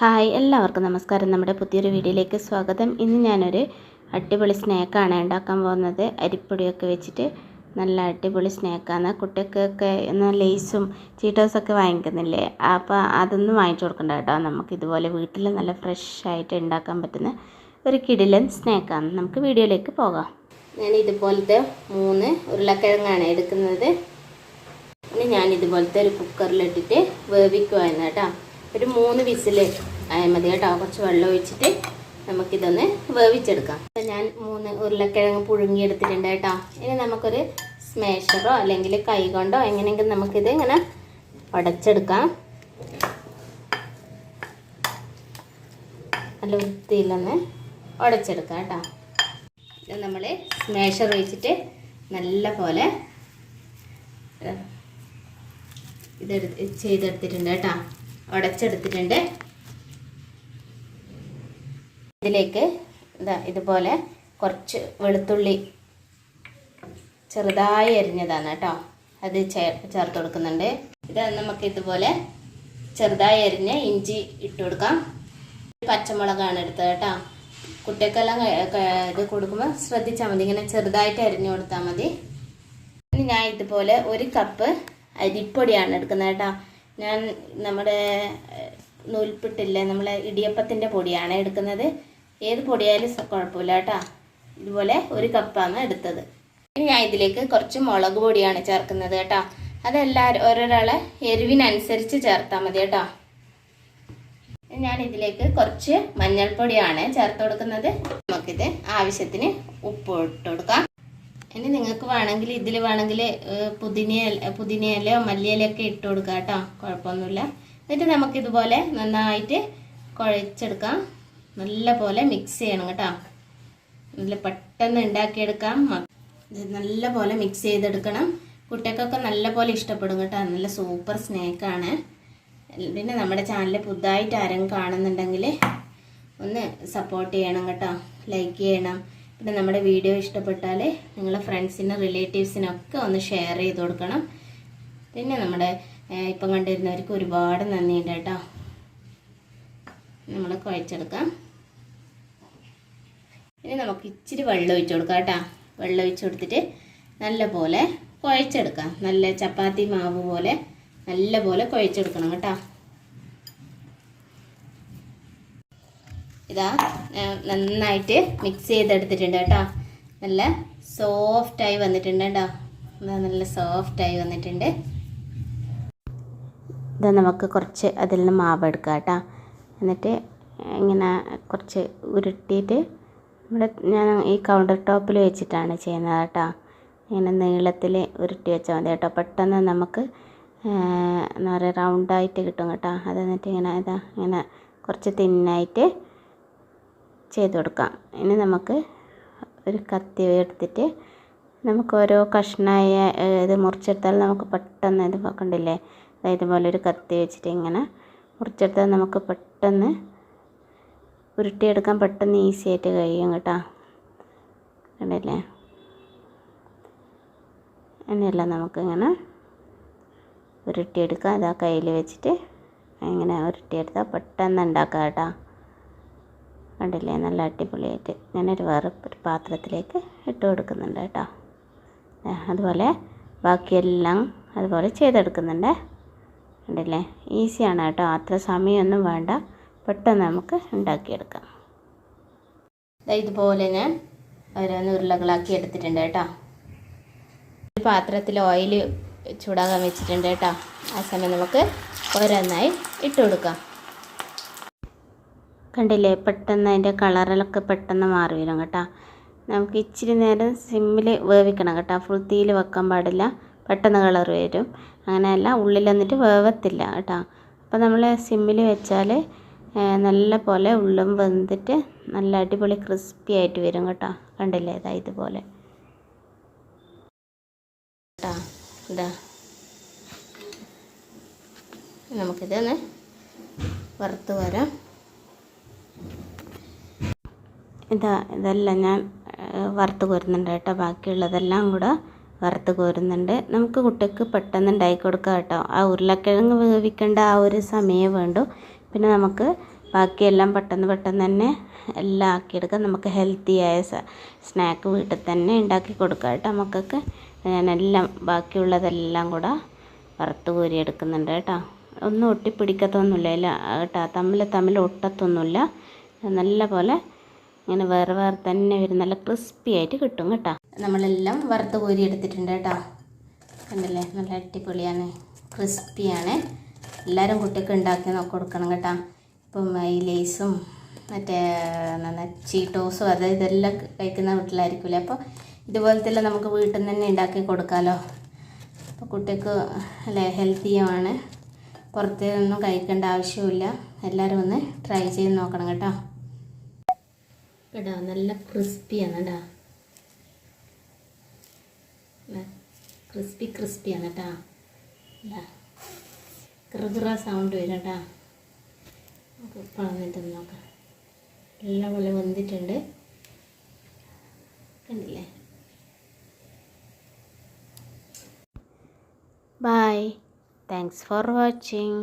Hi എല്ലാവർക്കും നമസ്കാരം. നമ്മുടെ പുതിയൊരു വീഡിയോയിലേക്ക് സ്വാഗതം. ഇന്ന് ഞാനൊരു അടിപൊളി സ്നാക്കാണ് ഉണ്ടാക്കാൻ പോകുന്നത്. അരിപ്പൊടിയൊക്കെ വെച്ചിട്ട് നല്ല അടിപൊളി സ്നാക്കാണ്. കുട്ടികൾക്കൊക്കെ എന്നാൽ ലേസും ചീറ്റോസൊക്കെ വാങ്ങിക്കുന്നില്ലേ? അപ്പോൾ അതൊന്നും വാങ്ങിച്ചു കൊടുക്കണ്ട കേട്ടോ. നമുക്ക് ഇതുപോലെ വീട്ടിൽ നല്ല ഫ്രഷ് ആയിട്ട് ഉണ്ടാക്കാൻ പറ്റുന്ന ഒരു കിടിലൻ സ്നാക്കാണ്. നമുക്ക് വീഡിയോയിലേക്ക് പോകാം. ഞാൻ ഇതുപോലത്തെ മൂന്ന് ഉരുളക്കിഴങ്ങാണ് എടുക്കുന്നത്. ഇനി ഞാൻ ഇതുപോലത്തെ ഒരു കുക്കറിലിട്ടിട്ട് വേവിക്കുമായിരുന്നു കേട്ടോ. ഒരു മൂന്ന് ആയാൽ മതി കേട്ടോ. കുറച്ച് വെള്ളം ഒഴിച്ചിട്ട് നമുക്കിതൊന്ന് വേവിച്ചെടുക്കാം. ഞാൻ മൂന്ന് ഉരുളക്കിഴങ്ങ് പുഴുങ്ങിയെടുത്തിട്ടുണ്ട് കേട്ടോ. ഇനി നമുക്കൊരു സ്മേഷറോ അല്ലെങ്കിൽ കൈകൊണ്ടോ എങ്ങനെയെങ്കിലും നമുക്കിത് ഇങ്ങനെ ഉടച്ചെടുക്കാം നല്ല വൃത്തിയിലൊന്ന് ഉടച്ചെടുക്കാം കേട്ടോ. നമ്മൾ സ്മേഷർ ഒഴിച്ചിട്ട് നല്ല പോലെ ഇതെടുത്ത് ചെയ്തെടുത്തിട്ടുണ്ട് കേട്ടോ. ഉടച്ചെടുത്തിട്ടുണ്ട് ഇതിലേക്ക് ഇതാ ഇതുപോലെ കുറച്ച് വെളുത്തുള്ളി ചെറുതായി എരിഞ്ഞതാണ് കേട്ടോ. അത് ചേർ ചേർത്ത് കൊടുക്കുന്നുണ്ട്. ഇത് നമുക്ക് ഇതുപോലെ ചെറുതായി എരിഞ്ഞ് ഇഞ്ചി ഇട്ട് കൊടുക്കാം. പച്ചമുളകാണ് എടുത്തത് കേട്ടോ. കുട്ടികൾക്കെല്ലാം ഇത് കൊടുക്കുമ്പോൾ ശ്രദ്ധിച്ചാൽ മതി. ഇങ്ങനെ ചെറുതായിട്ട് അരിഞ്ഞു കൊടുത്താൽ മതി. ഞാൻ ഇതുപോലെ ഒരു കപ്പ് അരിപ്പൊടിയാണ് എടുക്കുന്നത് കേട്ടോ. ഞാൻ നമ്മുടെ നൂൽപ്പിട്ടില്ല നമ്മളെ ഇടിയപ്പത്തിന്റെ പൊടിയാണ് എടുക്കുന്നത്. ഏത് പൊടിയായാലും കുഴപ്പമില്ല കേട്ടോ. ഇതുപോലെ ഒരു കപ്പാണ് എടുത്തത്. ഇനി ഞാൻ ഇതിലേക്ക് കുറച്ച് മുളക് പൊടിയാണ് ചേർക്കുന്നത് കേട്ടോ. അതെല്ലാവരും ഓരോരാളെ എരിവിനനുസരിച്ച് ചേർത്താൽ മതി കേട്ടോ. ഞാൻ ഇതിലേക്ക് കുറച്ച് മഞ്ഞൾപ്പൊടിയാണ് ചേർത്ത് കൊടുക്കുന്നത്. നമുക്കിത് ആവശ്യത്തിന് ഉപ്പ് ഇട്ട് കൊടുക്കാം. ഇനി നിങ്ങൾക്ക് വേണമെങ്കിൽ ഇതിൽ വേണമെങ്കിൽ പുതിന പുതിനയിലയോ മല്ലിയിലൊക്കെ ഇട്ട് കൊടുക്കാം കേട്ടോ. കുഴപ്പമൊന്നുമില്ല. എന്നിട്ട് നമുക്കിതുപോലെ നന്നായിട്ട് കുഴച്ചെടുക്കാം. നല്ല പോലെ മിക്സ് ചെയ്യണം കേട്ടോ. നല്ല പെട്ടെന്ന് ഉണ്ടാക്കിയെടുക്കാം. നല്ല പോലെ മിക്സ് ചെയ്തെടുക്കണം. കുട്ടികൾക്കൊക്കെ നല്ല പോലെ ഇഷ്ടപ്പെടും കേട്ടോ. നല്ല സൂപ്പർ സ്നാക്കാണ് പിന്നെ നമ്മുടെ ചാനൽ പുതുതായിട്ട് ആരെങ്കിലും കാണുന്നുണ്ടെങ്കിൽ ഒന്ന് സപ്പോർട്ട് ചെയ്യണം കേട്ടോ. ലൈക്ക് ചെയ്യണം. പിന്നെ നമ്മുടെ വീഡിയോ ഇഷ്ടപ്പെട്ടാൽ നിങ്ങളെ ഫ്രണ്ട്സിനും റിലേറ്റീവ്സിനൊക്കെ ഒന്ന് ഷെയർ ചെയ്ത് കൊടുക്കണം. പിന്നെ നമ്മുടെ ഇപ്പം കണ്ടിരുന്നവർക്ക് ഒരുപാട് നന്ദിയുണ്ട് കേട്ടോ. നമ്മൾ കുഴച്ചെടുക്കാം. ഇനി നമുക്ക് ഇച്ചിരി വെള്ളം ഒഴിച്ചു കൊടുക്കാം കേട്ടോ. വെള്ളം ഒഴിച്ചു കൊടുത്തിട്ട് നല്ല പോലെ കുഴച്ചെടുക്കാം. നല്ല ചപ്പാത്തി മാവ് പോലെ നല്ല പോലെ കുഴച്ചെടുക്കണം കേട്ടോ. ഇതാ നന്നായിട്ട് മിക്സ് ചെയ്തെടുത്തിട്ടുണ്ട് കേട്ടോ. നല്ല സോഫ്റ്റായി വന്നിട്ടുണ്ട് കേട്ടോ. നല്ല സോഫ്റ്റായി വന്നിട്ടുണ്ട്. ഇതാ നമുക്ക് കുറച്ച് അതിൽ നിന്ന് മാവ് എടുക്കാം കേട്ടോ. എന്നിട്ട് ഇങ്ങനെ കുറച്ച് ഉരുട്ടിയിട്ട് ഇവിടെ ഞാൻ ഈ കൗണ്ടർ ടോപ്പിൽ വെച്ചിട്ടാണ് ചെയ്യുന്നത് കേട്ടോ. ഇങ്ങനെ നീളത്തിൽ ഉരുട്ടി വെച്ചാൽ മതി കേട്ടോ. പെട്ടെന്ന് നമുക്ക് എന്താ പറയുക റൗണ്ടായിട്ട് കിട്ടും കേട്ടോ. അത് എന്നിട്ട് ഇങ്ങനെ ഇതാ ഇങ്ങനെ കുറച്ച് തിന്നായിട്ട് ചെയ്ത് കൊടുക്കാം. ഇനി നമുക്ക് ഒരു കത്തി എടുത്തിട്ട് നമുക്ക് ഓരോ കഷ്ണമായ ഇത് മുറിച്ചെടുത്താൽ നമുക്ക് പെട്ടെന്ന് ഇത് കണ്ടില്ലേ? ഇതുപോലെ ഒരു കത്തി വെച്ചിട്ട് ഇങ്ങനെ മുറിച്ചെടുത്താൽ നമുക്ക് പെട്ടെന്ന് ഉരുട്ടിയെടുക്കാൻ പെട്ടെന്ന് ഈസി ആയിട്ട് കഴിയും കേട്ടോ. കണ്ടില്ലേ? അങ്ങനെയല്ല നമുക്കിങ്ങനെ ഉരുട്ടിയെടുക്കാം. അതാ കയ്യിൽ വെച്ചിട്ട് ഇങ്ങനെ ഉരുട്ടിയെടുത്താൽ പെട്ടെന്ന് ഉണ്ടാക്കാം കേട്ടോ. കണ്ടില്ലേ? നല്ല അടിപൊളിയായിട്ട്. ഞാനൊരു വേറെ ഒരു പാത്രത്തിലേക്ക് ഇട്ട് കൊടുക്കുന്നുണ്ട് കേട്ടോ. അതുപോലെ ബാക്കിയെല്ലാം അതുപോലെ ചെയ്തെടുക്കുന്നുണ്ട്. കണ്ടില്ലേ? ഈസിയാണ് കേട്ടോ. അത്ര സമയമൊന്നും വേണ്ട. പെട്ടെന്ന് നമുക്ക് ഉണ്ടാക്കിയെടുക്കാം. ഇതുപോലെ ഞാൻ ഓരോന്ന് ഉരുളകളാക്കി എടുത്തിട്ടുണ്ട് കേട്ടോ. ഒരു പാത്രത്തിൽ ഓയിൽ ചൂടാകാൻ വെച്ചിട്ടുണ്ട് കേട്ടോ. ആ സമയം നമുക്ക് ഓരോന്നായി ഇട്ട് കൊടുക്കാം. കണ്ടില്ലേ? പെട്ടെന്ന് അതിന്റെ കളറിലൊക്കെ പെട്ടെന്ന് മാറി വരും കേട്ടോ. നമുക്ക് ഇച്ചിരി നേരം സിമ്മിൽ വേവിക്കണം കേട്ടോ. ഫുൾ തീയിൽ വെക്കാൻ പാടില്ല. പെട്ടെന്ന് കളർ വരും. അങ്ങനെയല്ല ഉള്ളിൽ വന്നിട്ട് വേവത്തില്ല കേട്ടോ. അപ്പോൾ നമ്മൾ സിമ്മിൽ വെച്ചാൽ നല്ല പോലെ ഉള്ളും വെന്തിട്ട് നല്ല അടിപൊളി ക്രിസ്പി ആയിട്ട് വരും കേട്ടോ. കണ്ടില്ലേ? ഇതാ ഇതുപോലെ. കേട്ടോ? ഇതാ. നമുക്കിതൊന്ന് വറുത്ത് വരാം. ഇതാ ഇതെല്ലാം ഞാൻ വറുത്ത് കോരുന്നുണ്ട് കേട്ടോ. ബാക്കിയുള്ളതെല്ലാം കൂടെ വറുത്ത് കോരുന്നുണ്ട്. നമുക്ക് കുട്ടിക്ക് പെട്ടെന്ന് ഉണ്ടാക്കി കൊടുക്കാം കേട്ടോ. ആ ഉരുളക്കിഴങ്ങ് വേവിക്കേണ്ട ആ ഒരു സമയം വേണ്ടു. പിന്നെ നമുക്ക് ബാക്കിയെല്ലാം പെട്ടെന്ന് പെട്ടെന്ന് തന്നെ എല്ലാം ആക്കിയെടുക്കാം. നമുക്ക് ഹെൽത്തിയായ സ്നാക്ക് വീട്ടിൽ തന്നെ ഉണ്ടാക്കി കൊടുക്കാം കേട്ടോ മക്കൾക്ക്. ഞാനെല്ലാം ബാക്കിയുള്ളതെല്ലാം കൂടെ വറുത്ത് കോരി എടുക്കുന്നുണ്ട് കേട്ടോ. ഒന്നും ഒട്ടിപ്പിടിക്കത്തൊന്നുമില്ല. കേട്ടോ തമ്മിൽ തമ്മിൽ ഒട്ടത്തൊന്നുമില്ല. നല്ല പോലെ ഇങ്ങനെ വേറെ വേറെ തന്നെ വരും. നല്ല ക്രിസ്പി ആയിട്ട് കിട്ടും കേട്ടോ. നമ്മളെല്ലാം വറുത്ത് കോരി എടുത്തിട്ടുണ്ട് കേട്ടോ. കണ്ടല്ലേ? നല്ല അടിപൊളിയാണ്. ക്രിസ്പിയാണ് എല്ലാവരും കുട്ടിക്ക് ഉണ്ടാക്കി നോക്കി കൊടുക്കണം കേട്ടോ. ഇപ്പം ഈ ലേസും മറ്റേ ചീട്ടോസും അത് ഇതെല്ലാം കഴിക്കുന്ന വീട്ടിലായിരിക്കില്ലേ അപ്പോൾ ഇതുപോലത്തെ നമുക്ക് വീട്ടിൽ നിന്ന് തന്നെ ഉണ്ടാക്കി കൊടുക്കാമല്ലോ അപ്പോൾ കുട്ടിക്ക് അല്ലേ ഹെൽത്തിയുമാണ് പുറത്തു നിന്നും കഴിക്കേണ്ട ആവശ്യമില്ല എല്ലാവരും ഒന്ന് ട്രൈ ചെയ്ത് നോക്കണം കേട്ടോ. കേട്ടോ നല്ല ക്രിസ്പിയാണ് കേട്ടോ ക്രിസ്പി ക്രിസ്പിയാണ് കേട്ടോ കൃകൃ സൗണ്ട് വരും കേട്ടോ പറഞ്ഞിട്ട് നോക്കാം. എല്ലാം പോലെ വന്നിട്ടുണ്ട്. കണ്ടില്ലേ? Bye thanks for watching